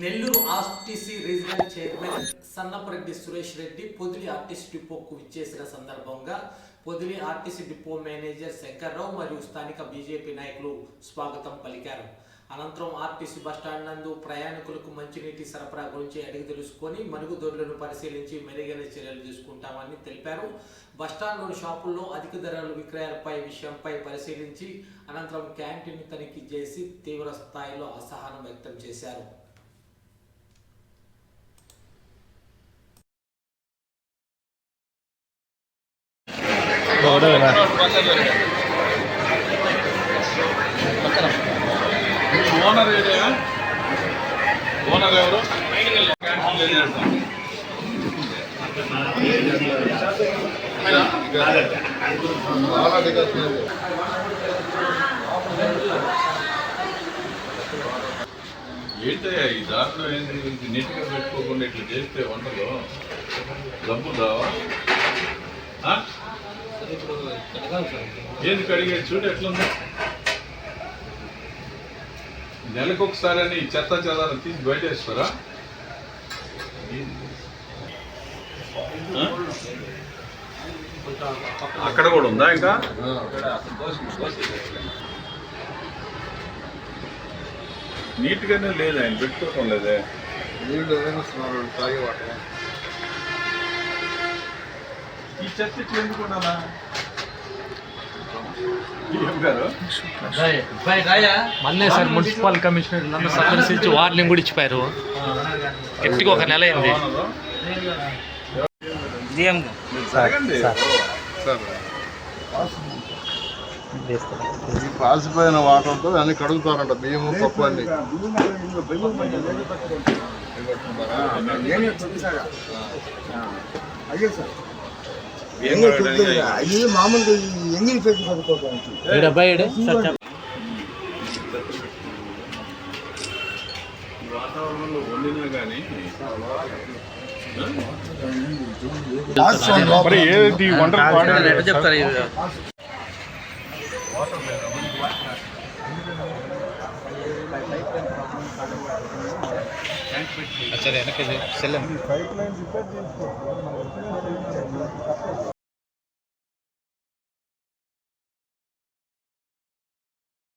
Nellore RTC regional chairman Sannapareddy Suresh Reddy Podili RTC డిపోకు విచ్చేసిన సందర్భంగా Podili RTC depot manager Shankarrao మరియు స్థానిక BJP నాయకులు స్వాగతం పలికారు. అనంతరం ఆర్టీసీ బస్టాండ్ నందు ప్రయాణికులకు మంచినీటి సరఫరా గురించి అడిగి తెలుసుకొని మరుగుదొడ్లను పరిశీలించి మెరుగైన చర్యలు తీసుకుంటామని తెలిపారు. బస్టాండ్లోని షాపుల్లో అధిక ధరల విక్రయాలపై విషయంపై పరిశీలించి అనంతరం క్యాంటీన్ తనిఖీ చేసి తీవ్ర స్థాయిలో అసహనం వ్యక్తం చేశారు. Owner area? ఓనర్ ఎవరు? క్యాన్సిల్ చేస్తాం ఏంటయ్యా ఈ దాంట్లో ఏంటి నీట్గా పెట్టుకోకుండా ఇట్లా చేస్తే వంటలు? డబ్బులు రావా? ఏంది కడిగే చూడు ఎట్లుందో? నెలకు ఒకసారి అని చెత్త చెదారం తీసి బయట వేస్తారా? అక్కడ కూడా ఉందా ఇంకా? నీట్గానే లేదు ఆయన పెట్టుకోవటం లేదే. నీళ్ళు వేస్తున్నారు? తాగే వాటర్? చెత్త ఇట్లా ఎందుకు ఉండాలా? సార్ మున్సిపల్ కమిషనర్ నన్ను సందర్శించి వార్నింగ్ కూడా ఇచ్చిపోయారు. గట్టిగా ఒక నెల అయింది. సార్ పాసిపోయిన వాటర్తో అన్ని కడుగుతారంట బియ్యము పప్పు అన్ని. కడగడానికి ఇది మామూలుగా ఎంగిలి పెట్టి పడుకోవడానికి. బయట ఈ వాతావరణంలో వండినా కానీ మరి ఏది వంటలు చెప్తారు సరే వెనక్కి సెల్లం